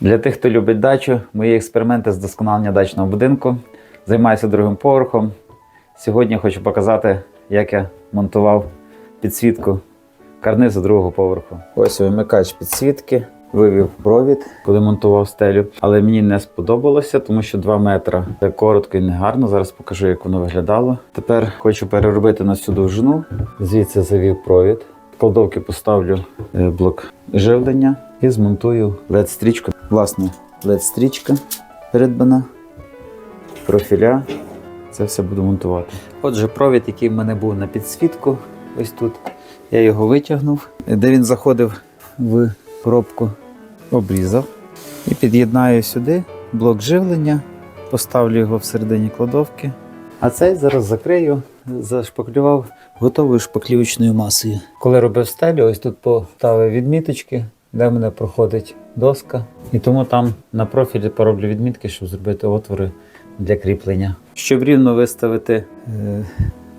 Для тих, хто любить дачу, мої експерименти з досконалення дачного будинку. Займаюся другим поверхом. Сьогодні хочу показати, як я монтував підсвітку карнизу другого поверху. Ось вимикач підсвітки. Вивів провід, коли монтував стелю, але мені не сподобалося, тому що 2 метри це коротко і негарно. Зараз покажу, як воно виглядало. Тепер хочу переробити на цю довжину. Звідси завів провід. В кладовки поставлю е, блок живлення і змонтую LED-стрічку. Власне, LED-стрічка передбана, профіля. Це все буду монтувати. Отже, провід, який в мене був на підсвітку, ось тут. Я його витягнув, де він заходив в коробку, обрізав і під'єднаю сюди блок живлення, поставлю його всередині кладовки. А цей зараз закрию, зашпаклював готовою шпаклівочною масою. Коли робив стелю, ось тут поставив відміточки, де в мене проходить доска. І тому там на профілі пороблю відмітки, щоб зробити отвори для кріплення. Щоб рівно виставити е,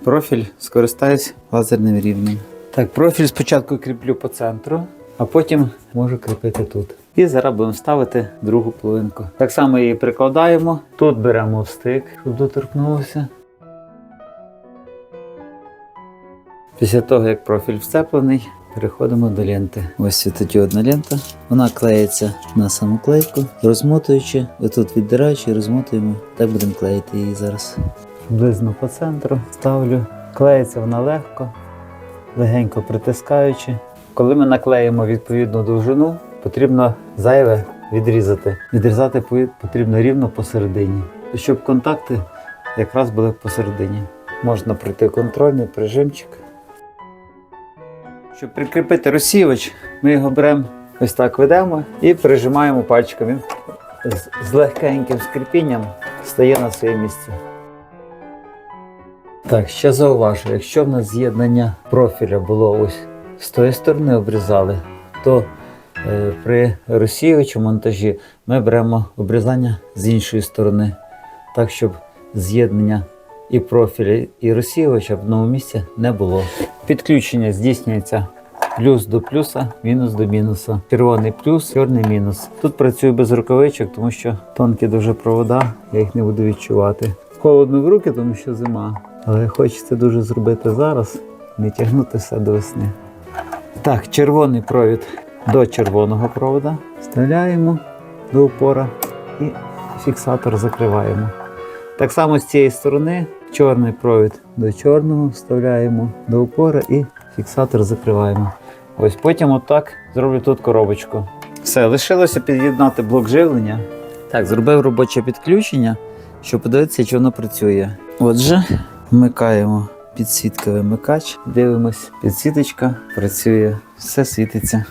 профіль, скористаюсь лазерним рівнем. Так, профіль спочатку кріплю по центру, а потім можу кріпити тут. І зараз будемо ставити другу половинку. Так само її прикладаємо. Тут беремо встик, щоб доторкнулося. Після того, як профіль вцеплений, переходимо до ленти. Ось тоді одна лента. Вона клеїться на саму клейку, розмотуючи, отут віддираючи, розмотуємо. Так будемо клеїти її зараз. Приблизно по центру ставлю. Клеїться вона легко, легенько притискаючи. Коли ми наклеїмо відповідну довжину, потрібно зайве відрізати. Відрізати потрібно рівно посередині, щоб контакти якраз були посередині. Можна пройти контрольний прижимчик. Щоб прикріпити розсівач, ми його беремо ось так ведемо і прижимаємо пальчиком. Він з, легкеньким скріпінням стає на своє місце. Так, ще зауважу, якщо в нас з'єднання профіля було ось з тої сторони обрізали, то е, при розсіювачу монтажі ми беремо обрізання з іншої сторони, так щоб з'єднання і профіля, і розсіювача в одному місці не було. Підключення здійснюється плюс до плюса, мінус до мінуса. Червоний плюс, чорний мінус. Тут працюю без рукавичок, тому що тонкі дуже провода, я їх не буду відчувати. Холодно в руки, тому що зима. Але хочеться дуже зробити зараз, не тягнути все до весни. Так, червоний провід до червоного провода. Вставляємо до упора і фіксатор закриваємо. Так само з цієї сторони чорний провід до чорного вставляємо до упора і фіксатор закриваємо. Ось потім отак зроблю тут коробочку. Все, лишилося під'єднати блок живлення. Так, зробив робоче підключення, щоб подивитися, чи воно працює. Отже, вмикаємо підсвітка вимикач, дивимось, підсвіточка працює, все світиться.